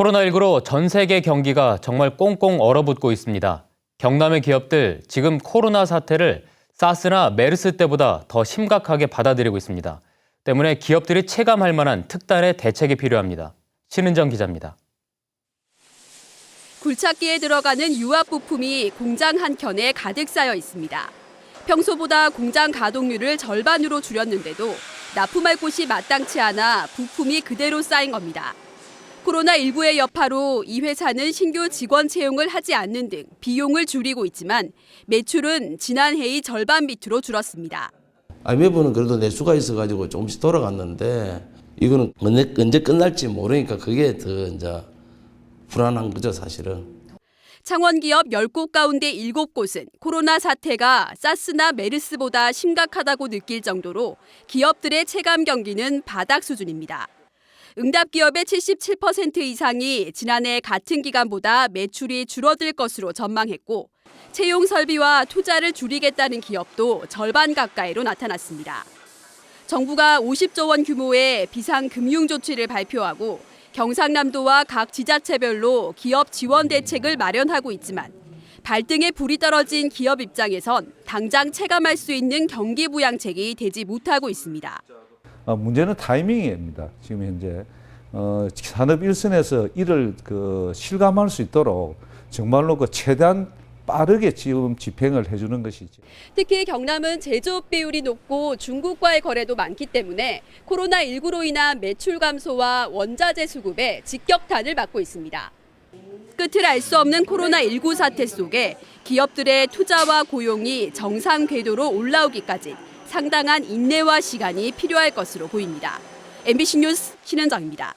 코로나19로 전 세계 경기가 정말 꽁꽁 얼어붙고 있습니다. 경남의 기업들 지금 코로나 사태를 사스나 메르스 때보다 더 심각하게 받아들이고 있습니다. 때문에 기업들이 체감할 만한 특단의 대책이 필요합니다. 신은정 기자입니다. 굴착기에 들어가는 유압 부품이 공장 한 켠에 가득 쌓여 있습니다. 평소보다 공장 가동률을 절반으로 줄였는데도 납품할 곳이 마땅치 않아 부품이 그대로 쌓인 겁니다. 코로나19의 여파로 이 회사는 신규 직원 채용을 하지 않는 등 비용을 줄이고 있지만 매출은 지난해의 절반 밑으로 줄었습니다. IMF는 그래도 내수가 있어가지고 조금씩 돌아갔는데 이거는 언제, 언제 끝날지 모르니까 그게 더 이제 불안한 거죠 사실은. 창원 기업 10곳 가운데 7곳은 코로나 사태가 사스나 메르스보다 심각하다고 느낄 정도로 기업들의 체감 경기는 바닥 수준입니다. 응답 기업의 77% 이상이 지난해 같은 기간보다 매출이 줄어들 것으로 전망했고 채용 설비와 투자를 줄이겠다는 기업도 절반 가까이로 나타났습니다. 정부가 50조 원 규모의 비상 금융 조치를 발표하고 경상남도와 각 지자체별로 기업 지원 대책을 마련하고 있지만 발등에 불이 떨어진 기업 입장에선 당장 체감할 수 있는 경기 부양책이 되지 못하고 있습니다. 어, 문제는 타이밍입니다. 지금 현재 어, 산업 일선에서 이를 그 실감할 수 있도록 정말로 그 최대한 빠르게 지금 집행을 해주는 것이죠. 특히 경남은 제조업 비율이 높고 중국과의 거래도 많기 때문에 코로나19로 인한 매출 감소와 원자재 수급에 직격탄을 맞고 있습니다. 끝을 알 수 없는 코로나19 사태 속에 기업들의 투자와 고용이 정상 궤도로 올라오기까지 상당한 인내와 시간이 필요할 것으로 보입니다. MBC 뉴스 신현정입니다.